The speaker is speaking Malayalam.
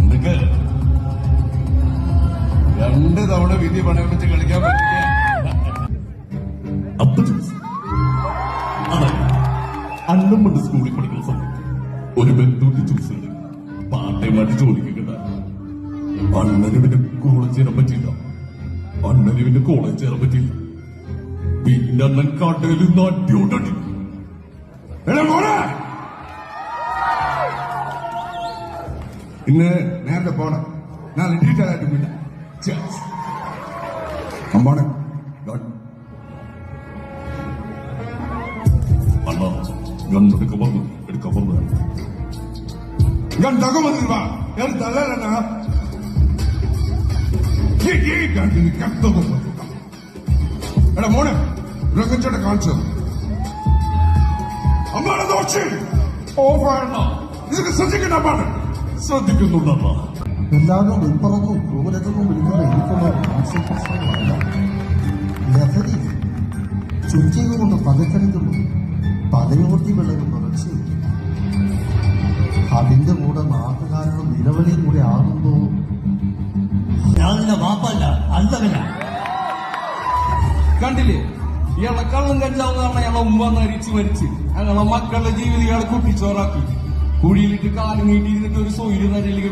നിനക്ക് രണ്ട് തവണ വിധി പണയം കളിക്കാൻ പറ്റില്ല. അണ്ണമ്മണ്ട് സ്കൂളിൽ പഠിക്കുന്ന സമയത്ത് ഒരു ബന്ധുവിന്റെ ചൂസില്ല പാട്ടയുമായിട്ട് ജോലിക്ക് കിട്ടാൻ അണ്ണന് പിന്നെ കോളേജ് ചേരാൻ പറ്റില്ല അണ്ണന് പിന്നെ കോളേജ് ചേരാൻ പറ്റില്ല പിന്നെ അണ്ണൻ കടയിൽ നിന്ന് അടിയോണ്ടടി എടാ ഇന്ന് നേരത്തെ പോണം ഞാൻ ഇട്ടിട്ടായിട്ട് ആയിട്ട് വിടാം Cheers. അമ്പാണ് Done. അണ്ണ ഗണ്ണെടുക്കാൻ പറഞ്ഞു എടുക്കാൻ പറഞ്ഞു ഞാൻ തകവന്നിരുവാ ഞാൻ തള്ളലണ്ണ ഈ രംഗച്ചോടെ കാണിച്ചത് അമ്മാണ് ദോഷി നിനക്ക് ശ്രദ്ധിക്കണ്ട അമ്മാണ് ശ്രദ്ധിക്കുന്നുണ്ടണ്ണ എല്ലാവരും വിൽപ്പറന്നും ക്രൂരതെന്നും വിളിക്കുന്ന എനിക്കുള്ള പ്രശ്നങ്ങളല്ല ലഹരി ചുറ്റിക കൊണ്ട് പതക്കരുതുള്ളൂ പതയൂർത്തി വെള്ളം നിറച്ച് അതിന്റെ കൂടെ നാട്ടുകാരുടെ നിലവിളിയും കൂടെ ആകുമ്പോ ഞാൻ നിന്റെ വാപ്പല്ല അല്ലവല്ല കണ്ടില്ലേ? ഇയാളെ കള്ളും കഞ്ചാവും കാരണം ഇയാളെ ഉമ്മ നരിച്ച് മരിച്ച്. ഞങ്ങളെ മക്കളുടെ ജീവിതം ഇയാളെ കുട്ടിച്ചോറാക്കി. കുഴിയിലിട്ട് കാൽ നീട്ടിയിരുന്നിട്ട് ഒരു സൗകര്യം നരയിലേക്ക്